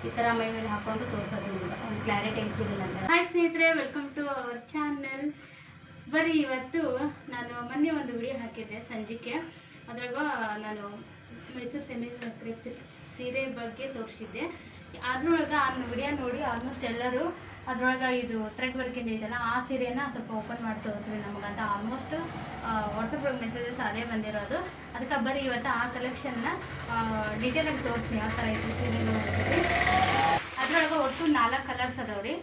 ಈ ಥರ ಮೈ ಮೇಲೆ ಹಾಕೊಂಡು ತೋರಿಸೋದು ನಿಮ್ಗೆ ಒಂದು ಕ್ಲಾರಿಟಿ ಸಿಗಲ್ಲ ಅಂತ. ಹಾಯ್ ಸ್ನೇಹಿತರೆ ವೆಲ್ಕಮ್ ಟು ಅವರ್ ಚಾನಲ್ ಬರೀ ಇವತ್ತು ನಾನು ಮೊನ್ನೆ ಒಂದು ವಿಡಿಯೋ ಹಾಕಿದ್ದೆ ಸಂಜೆಗೆ ಅದ್ರಾಗ ನಾನು ಮೈಸೂರು ಸೆಮಿ ಸೀರೆ ಬಗ್ಗೆ ತೋರಿಸಿದ್ದೆ. ಅದ್ರೊಳಗೆ ಆ ವಿಡಿಯೋ ನೋಡಿ ಆಲ್ಮೋಸ್ಟ್ ಎಲ್ಲರೂ ಅದ್ರೊಳಗೆ ಇದು ಥ್ರೆಡ್ ವರ್ಕಿಂದ ಇದೆಯಲ್ಲ ಆ ಸೀರೆನ ಸ್ವಲ್ಪ ಓಪನ್ ಮಾಡಿ ತೋರಿಸ್ರಿ ನಮಗಂತ. ಆಲ್ಮೋಸ್ಟ್ ವಾಟ್ಸಪ್ ಒಳಗೆ ಮೆಸೇಜಸ್ ಅದೇ ಬಂದಿರೋದು. ಅದಕ್ಕೆ ಬರೀ ಇವತ್ತು ಆ ಕಲೆಕ್ಷನ್ನ ಆಗಿ ತೋರಿಸ್ತೀನಿ ಯಾವ ಥರ ಇತ್ತು ಸೀರೆ ಅದರೊಳಗೆ ಒಟ್ಟು ನಾಲ್ಕು ಕಲರ್ಸ್ ಅದಾವ್ರಿ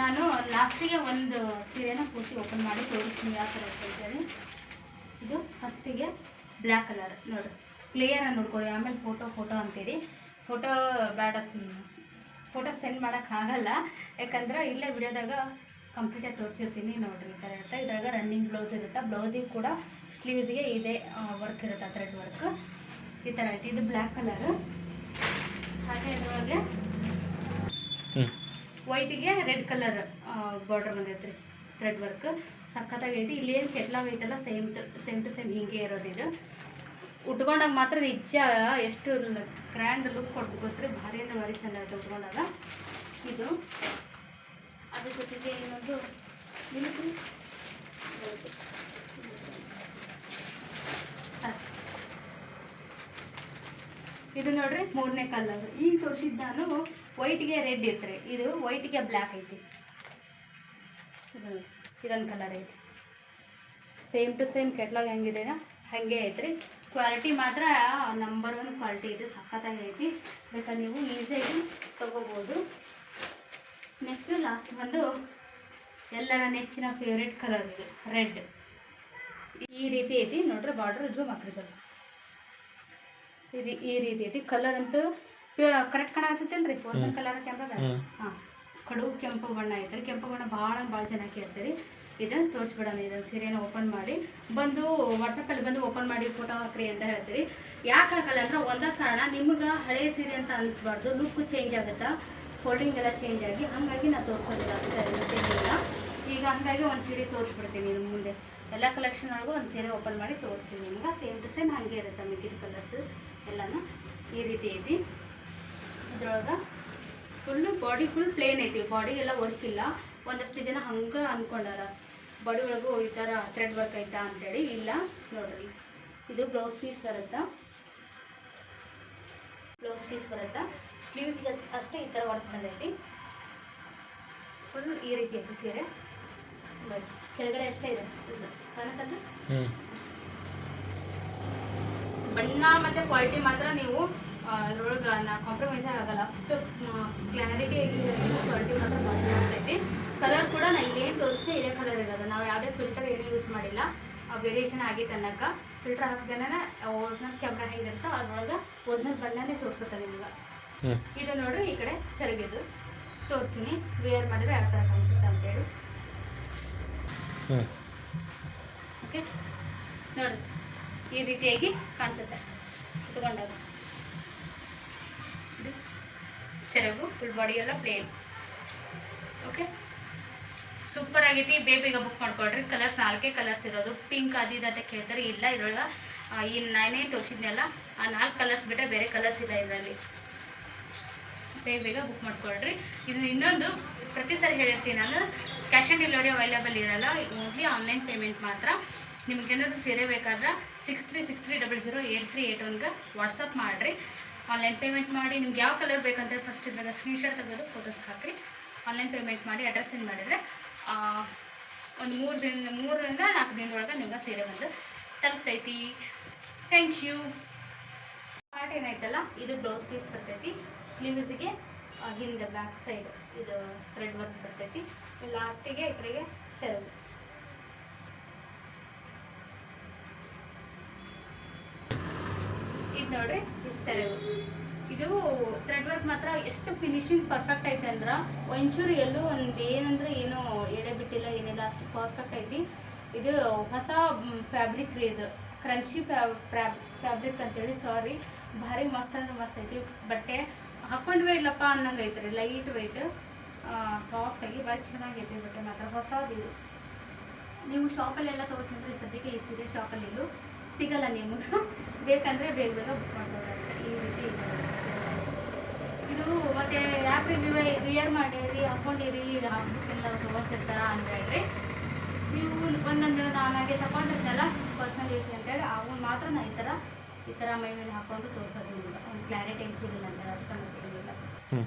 ನಾನು ಲಾಸ್ಟಿಗೆ ಒಂದು ಸೀರೆನ ಪೂರ್ತಿ ಓಪನ್ ಮಾಡಿ ತೋರಿಸ್ತೀನಿ ಯಾವ ಥರ ಇತ್ತು ಅಂತೇಳಿ ಇದು ಫಸ್ಟಿಗೆ ಬ್ಲ್ಯಾಕ್ ಕಲರ್ ನೋಡಿ. ಕ್ಲಿಯರ್ ನೋಡ್ಕೊಳ್ಳಿ ಆಮೇಲೆ ಫೋಟೋ ಫೋಟೋ ಅಂತೀರಿ ಫೋಟೋ ಬೇಡ ಫೋಟೋ ಸೆಂಡ್ ಮಾಡೋಕ್ಕಾಗಲ್ಲ ಯಾಕಂದ್ರೆ ಇಲ್ಲೇ ವಿಡಿಯೋದಾಗ ಕಂಪ್ಲೀಟಾಗಿ ತೋರಿಸಿರ್ತೀನಿ ನೋಡಿರಿ ಈ ಥರ ಇರುತ್ತೆ. ಇದ್ರಾಗ ರನ್ನಿಂಗ್ ಬ್ಲೌಸ್ ಇರುತ್ತೆ. ಬ್ಲೌಸಿಗೆ ಕೂಡ ಸ್ಲೀವ್ಸ್ಗೆ ಇದೇ ವರ್ಕ್ ಇರುತ್ತೆ ಥ್ರೆಡ್ ವರ್ಕ್ ಈ ಥರ ಐತಿ. ಇದು ಬ್ಲ್ಯಾಕ್ ಕಲರ್ ಹಾಗೆ ಇದ್ರೊಳಗೆ ವೈಟಿಗೆ ರೆಡ್ ಕಲರ್ ಬಾರ್ಡರ್ ಬಂದೈತೆ ಥ್ರೆಡ್ ವರ್ಕ್ ಸಖತ್ತಾಗೈತಿ. ಇಲ್ಲಿ ಏನು ಕೆಟ್ಲಾಗೈತಲ್ಲ ಸೇಮ್ ಸೇಮ್ ಟು ಸೇಮ್ ಹೀಗೆ ಇರೋದು ಇದು. ಉಟ್ಕೊಂಡಾಗ ಮಾತ್ರ ನಿಜ ಎಷ್ಟು ಗ್ರ್ಯಾಂಡ್ ಲುಕ್ ಕೊಡ್ಬೇಕು ಗೊತ್ತರೆ ಭಾರಿ ಅಂದ್ರೆ ಭಾರಿ ಚೆನ್ನಾಗಿರುತ್ತೆ ಉಟ್ಕೊಂಡಾಗ. ಇದು. ಅದ್ರ ಜೊತೆಗೆ ಇನ್ನೊಂದು ಇದು ನೋಡ್ರಿ ಮೂರನೇ ಕಲರ್ ಈಗ ತೋರಿಸಿದ್ದು ನಾನು ವೈಟ್ಗೆ ರೆಡ್ ಇತ್ತು ಇದು ವೈಟ್ಗೆ ಬ್ಲ್ಯಾಕ್ ಐತಿ. ಇದೊಂದು ಕಲರ್ ಐತಿ. ಸೇಮ್ ಟು ಸೇಮ್ ಕೆಟ್ಲಾಗ್ ಹೆಂಗಿದೆನೋ? ಹಾಗೆ ಐತ್ರಿ. ಕ್ವಾಲಿಟಿ ಮಾತ್ರ ನಂಬರ್ ಒನ್ ಕ್ವಾಲಿಟಿ ಇದೆ ಸಖತ್ತಾಗಿ ಐತಿ ಬೇಕಾದ್ರೆ ನೀವು ಈಸಿಯಾಗಿ ತೊಗೋಬೋದು. ನೆಕ್ಸ್ಟ್ ಲಾಸ್ಟ್ ಬಂದು ಎಲ್ಲರ ನೆಚ್ಚಿನ ಫೇವ್ರೆಟ್ ಕಲರ್ ಇದು ರೆಡ್ ಈ ರೀತಿ ಐತಿ ನೋಡ್ರಿ ಬಾರ್ಡ್ರ್ ಜೂಮ್ ಹಾಕ್ರಿ ಸ್ವಲ್ಪ ಈ ಈ ರೀತಿ ಐತಿ ಕಲರ್ ಅಂತೂ ಕರೆಕ್ಟ್ ಕಾಣಕತ್ತೈತೇನ್ರಿ ಒರಿಜಿನಲ್ ಕಲರ್ ಕ್ಯಾಮ್ರಾದ ಹಾಂ. ಕಡು ಕೆಂಪು ಬಣ್ಣ ಐತ್ರಿ ಕೆಂಪು ಬಣ್ಣ ಭಾಳ ಭಾಳ ಚೆನ್ನಾಗಿ ಕೇಳ್ತೀರಿ. ಇದನ್ನು ತೋರಿಸ್ಬಿಡೋಣ ಇದೊಂದು ಸೀರೆನ ಓಪನ್ ಮಾಡಿ. ಬಂದು ವಾಟ್ಸಪ್ಪಲ್ಲಿ ಬಂದು ಓಪನ್ ಮಾಡಿ ಫೋಟೋ ಹಾಕ್ರಿ ಅಂತ ಹೇಳ್ತೀರಿ ಯಾಕೆ ಹಾಕಲ್ಲ ಅಂದ್ರೆ ಒಂದೇ ಕಾರಣ ನಿಮ್ಗೆ ಹಳೆಯ ಸೀರೆ ಅಂತ ಅನಿಸ್ಬಾರ್ದು. ಲುಕ್ ಚೇಂಜ್ ಆಗುತ್ತಾ? ಫೋಲ್ಡಿಂಗ್ ಎಲ್ಲ ಚೇಂಜ್ ಆಗಿ. ಹಾಗಾಗಿ ನಾನು ತೋರಿಸೋದಿಲ್ಲ ಅಷ್ಟೇ ಈಗ ಹಾಗಾಗಿ ಒಂದು ಸೀರೆ ತೋರಿಸ್ಬಿಡ್ತೀನಿ ನಿಮ್ಮ ಮುಂದೆ. ಎಲ್ಲ ಕಲೆಕ್ಷನ್ ಒಳಗೂ ಒಂದು ಸೀರೆ ಓಪನ್ ಮಾಡಿ ತೋರಿಸ್ತೀನಿ ನಿಮ್ಗೆ. ಸೇಮ್ ಟು ಸೇಮ್ ಹಾಗೆ ಇರುತ್ತೆ ಮಿಕ್ಕಿದ ಕಲರ್ಸ್ ಎಲ್ಲನೂ. ಈ ರೀತಿ ಐತಿ. ಇದ್ರೊಳಗೆ ಫುಲ್ಲು ಬಾಡಿ ಫುಲ್ ಪ್ಲೇನ್ ಐತಿ. ಬಾಡಿ ಎಲ್ಲ ವರ್ಕ್ ಇಲ್ಲ. ಒಂದಷ್ಟು ಜನ ಹಂಗೆ ಅಂದ್ಕೊಂಡಾರ. ಬಡವಳಗೂ ಒಳಗೂ ಈ ಥರ ಥ್ರೆಡ್ ವರ್ಕ್ ಐತಾ ಅಂತೇಳಿ ಇಲ್ಲ ನೋಡ್ರಿ. ಇದು ಬ್ಲೌಸ್ ಪೀಸ್ ಬರುತ್ತಾ? ಬ್ಲೌಸ್ ಪೀಸ್ ಬರುತ್ತಾ? ಸ್ಲೀವ್ಸ್ಗೆ ಅಷ್ಟೇ ಈ ಥರ ವರ್ಕ್ ಬಂದೈತಿ ಫುಲ್ ಈ ರೀತಿ ಐತಿ ಸೀರೆ. ಕೆಳಗಡೆ ಅಷ್ಟೇ ಇದೆ. ಇದು ಕಾಣುತ್ತಲ್ಲ ಬಣ್ಣ ಮತ್ತು ಕ್ವಾಲಿಟಿ ಮಾತ್ರ ನೀವು ಅದ್ರೊಳಗೆ ನಾ ಕಾಂಪ್ರಮೈಸ್ ಆಗಲ್ಲ. ಅಷ್ಟು ಕ್ಲಾರಿಟಿ ಕ್ವಾಲಿಟಿ ಮಾತ್ರ ಭಾಳ ಇರ್ತೈತಿ ಕಲರ್ ಕೂಡ ನಾ ಇಲ್ಲೇನು ತೋರಿಸ್ತೆ ಇದೇ ಕಲರ್ ಇರೋದು ನಾವು ಯಾವುದೇ ಫಿಲ್ಟರ್ ಏನು ಯೂಸ್ ಮಾಡಿಲ್ಲ. ವೇರಿಯೇಷನ್ ಆಗಿತ್ತು ಅನ್ನಕ್ಕ ಫಿಲ್ಟರ್ ಹಾಕಿದ್ರೆ ಒರಿಜಿನಲ್ ಕ್ಯಾಮ್ರಾ ಹೇಗಿರುತ್ತೋ ಅದ್ರೊಳಗೆ ಒರಿಜಿನಲ್ ಬಣ್ಣನೇ ತೋರಿಸುತ್ತೆ ನಿಮ್ಗೆ. ಇದು ನೋಡ್ರಿ ಈ ಕಡೆ ಸೆರಗಿದು ತೋರಿಸ್ತೀನಿ. ವೇರ್ ಮಾಡಿದ್ರೆ ಯಾವ ಥರ ಕಾಣಿಸುತ್ತೆ ಅಂತೇಳಿ ಓಕೆ ನೋಡಿ ಈ ರೀತಿಯಾಗಿ ಕಾಣಿಸುತ್ತೆ. ಇಟ್ಕೊಂಡಾಗ. ಇದು ಸೆರಗು ಫುಲ್ ಬಾಡಿ ಎಲ್ಲ ಪ್ಲೇನ್ ಓಕೆ ಸೂಪರ್ ಆಗೈತಿ. ಬೇಬಿಗೆ ಬುಕ್ ಮಾಡ್ಕೊಳ್ರಿ. ಕಲರ್ಸ್ ನಾಲ್ಕೇ ಕಲರ್ಸ್ ಇರೋದು. ಪಿಂಕ್ ಅದು ಇದು ಅಂತ ಕೇಳ್ತಾರೆ. ಇಲ್ಲ ಇದ್ರೊಳಗೆ ಈ ನಾನೇ ತೋರಿಸಿದ್ನಲ್ಲ, ಆ ನಾಲ್ಕು ಕಲರ್ಸ್ ಬಿಟ್ಟರೆ ಬೇರೆ ಕಲರ್ಸ್ ಇಲ್ಲ ಇದರಲ್ಲಿ. ಬೇಗ ಬುಕ್ ಮಾಡ್ಕೊಳ್ರಿ. ಇದು ಇನ್ನೊಂದು, ಪ್ರತಿ ಸಾರಿ ಹೇಳಿರ್ತೀನಿ ನಾನು ಕ್ಯಾಶ್ ಆನ್ ಡೆಲಿವರಿ ಅವೈಲೇಬಲ್ ಇರಲ್ಲ. ಓನ್ಲಿ ಆನ್ಲೈನ್ ಪೇಮೆಂಟ್ ಮಾತ್ರ. ನಿಮ್ಗೆ ಏನಾದರೂ ಸೀರೆ ಬೇಕಾದ್ರೆ six three six three double zero eight three eight ಒನ್ಗೆ WhatsApp ಮಾಡಿರಿ. ಆನ್ಲೈನ್ ಪೇಮೆಂಟ್ ಮಾಡಿ. ನಿಮ್ಗೆ ಯಾವ ಕಲರ್ ಬೇಕಂತ ಫಸ್ಟ್ ಇದ್ರಾಗ ಸ್ಕ್ರೀನ್ಶಾಟ್ ತೆಗೆದು ಫೋಟೋಸ್ ಹಾಕಿರಿ. ಆನ್ಲೈನ್ ಪೇಮೆಂಟ್ ಮಾಡಿ ಅಡ್ರೆಸ್ ಸೆಂಡ್ ಮಾಡಿದರೆ ಒಂದು ಮೂರು ದಿನ, ಮೂರರಿಂದ ನಾಲ್ಕು ದಿನದೊಳಗೆ ನಿಮ್ಗೆ ಸೀರೆ ಬಂದು ತಲುಪ್ತೈತಿ. ಥ್ಯಾಂಕ್ ಯು ಪಾರ್ಟ್ ಏನಾಯ್ತಲ್ಲ, ಇದು ಬ್ಲೌಸ್ ಪೀಸ್ ಬರ್ತೈತಿ, ಸ್ಲೀವ್ಸ್ಗೆ ಹಿಂದೆ ಬ್ಯಾಕ್ ಸೈಡ್ ಇದು ಥ್ರೆಡ್ ವರ್ಕ್ ಬರ್ತೈತಿ. ಲಾಸ್ಟಿಗೆ ಈ ಕಡೆಗೆ ಸೆರಗು ಇದು ನೋಡ್ರಿ ಇದು ಸೆರಗು ಇದು ಥ್ರೆಡ್ ವರ್ಕ್ ಮಾತ್ರ ಎಷ್ಟು ಫಿನಿಶಿಂಗ್ ಪರ್ಫೆಕ್ಟ್ ಐತೆ ಅಂದ್ರೆ, ಒಂಚೂರು ಎಲ್ಲೂ ಒಂದು ಏನಂದ್ರೆ ಏನು ಎಡೆ ಬಿಟ್ಟಿಲ್ಲ, ಏನಿಲ್ಲ, ಅಷ್ಟು ಪರ್ಫೆಕ್ಟ್ ಐತಿ. ಇದು ಹೊಸ ಫ್ಯಾಬ್ರಿಕ್ ರೀ ಇದು. ಕ್ರಂಚಿ ಫ್ಯಾಬ್ರಿಕ್ ಅಂತೇಳಿ ಸಾರಿ ಭಾರಿ ಮಸ್ತ್ ಅಂದ್ರೆ ಮಸ್ತ್ ಐತಿ. ಬಟ್ಟೆ ಹಾಕೊಂಡ್ವೇ ಇಲ್ಲಪ್ಪ ಅನ್ನಂಗೆ ಐತ್ರಿ ಲೈಟ್ ವೆಯ್ಟ್ ಸಾಫ್ಟಾಗಿ ಭಾರಿ ಚೆನ್ನಾಗೈತಿ ಬಟ್ಟೆ ಮಾತ್ರ, ಹೊಸದು ಇದು. ನೀವು ಶಾಪಲ್ಲೆಲ್ಲ ತಗೋತಿದ್ರೆ ಸದ್ಯಕ್ಕೆ ಈ ಸೀರೆ ಶಾಪಲ್ಲಿ ಇಲ್ಲೂ ಸಿಗಲ್ಲ ನಿಮಗೆ. ಬೇಕಂದರೆ ಬೇಗ ಬೇಗ ಬುಕ್ ಮಾಡ್ಬೋದು ಇದೆ ಮತ್ತೆ ಯಾಕ್ರಿ ನೀವು ವಿಯರ್ ಮಾಡಿರಿ ಹಾಕೊಂಡಿರಿ ಹಬ್ಬಕ್ಕೆಲ್ಲ ತೊಗೊಳ್ತಿರ್ತಾರ ಅಂತ ಹೇಳ್ರಿ. ನೀವು ಒಂದೊಂದು ನಾನಾಗೆ ತಗೊಂಡಿರ್ತಲ್ಲ ಪರ್ಸ್ನಲ್ ಯೂಸ್ ಅಂತೇಳಿ ಅವು ಮಾತ್ರ ನಾ ಈ ಥರ ಈ ಥರ ಮೈ ಮೇಲೆ ಹಾಕೊಂಡು ತೋರಿಸೋದು ನಿಮ್ಗೆ. ಒಂದು ಕ್ಲಾರಿಟಿ ಸಿಗಲಿಲ್ಲ ಅಂತಾರೆ ಅಷ್ಟೊಂದು ಹ್ಞೂ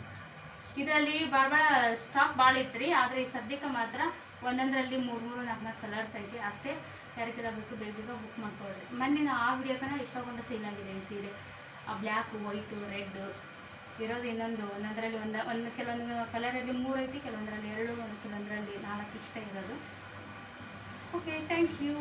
ಇದರಲ್ಲಿ ಭಾಳ ಭಾಳ ಸ್ಟಾಕ್ ಭಾಳ ಇತ್ತು ರೀ ಆದರೆ ಈ ಸದ್ಯಕ್ಕೆ ಮಾತ್ರ ಒಂದೊಂದರಲ್ಲಿ ಮೂರು ಮೂರು ನಾಲ್ಕು ನಾಲ್ಕು ಕಲರ್ಸ್ ಐತಿ ಅಷ್ಟೇ ಯಾರಿಗೆಲ್ಲ ಬೇಕು ಬೇಗ ಬೇಗ ಬುಕ್ ಮಾಡ್ಕೊಳ್ರಿ. ಮೊನ್ನೆ ನಾ ಆ ವಿಡಿಯೋಕನ ಇಷ್ಟಕೊಂಡು ಸೇಲ್ ಆಗಿದೆ ಈ ಸೀರೆ. ಆ ಬ್ಲ್ಯಾಕು ವೈಟು ರೆಡ್ ಇರೋದು ಇನ್ನೊಂದು, ಒಂದೊಂದರಲ್ಲಿ ಒಂದು ಒಂದು ಕೆಲವೊಂದು ಕಲರಲ್ಲಿ ಮೂರು ಐತಿ, ಕೆಲವೊಂದರಲ್ಲಿ ಎರಡು ಕೆಲವೊಂದರಲ್ಲಿ ನಾಲ್ಕು ಇಷ್ಟ ಇರೋದು. Okay thank you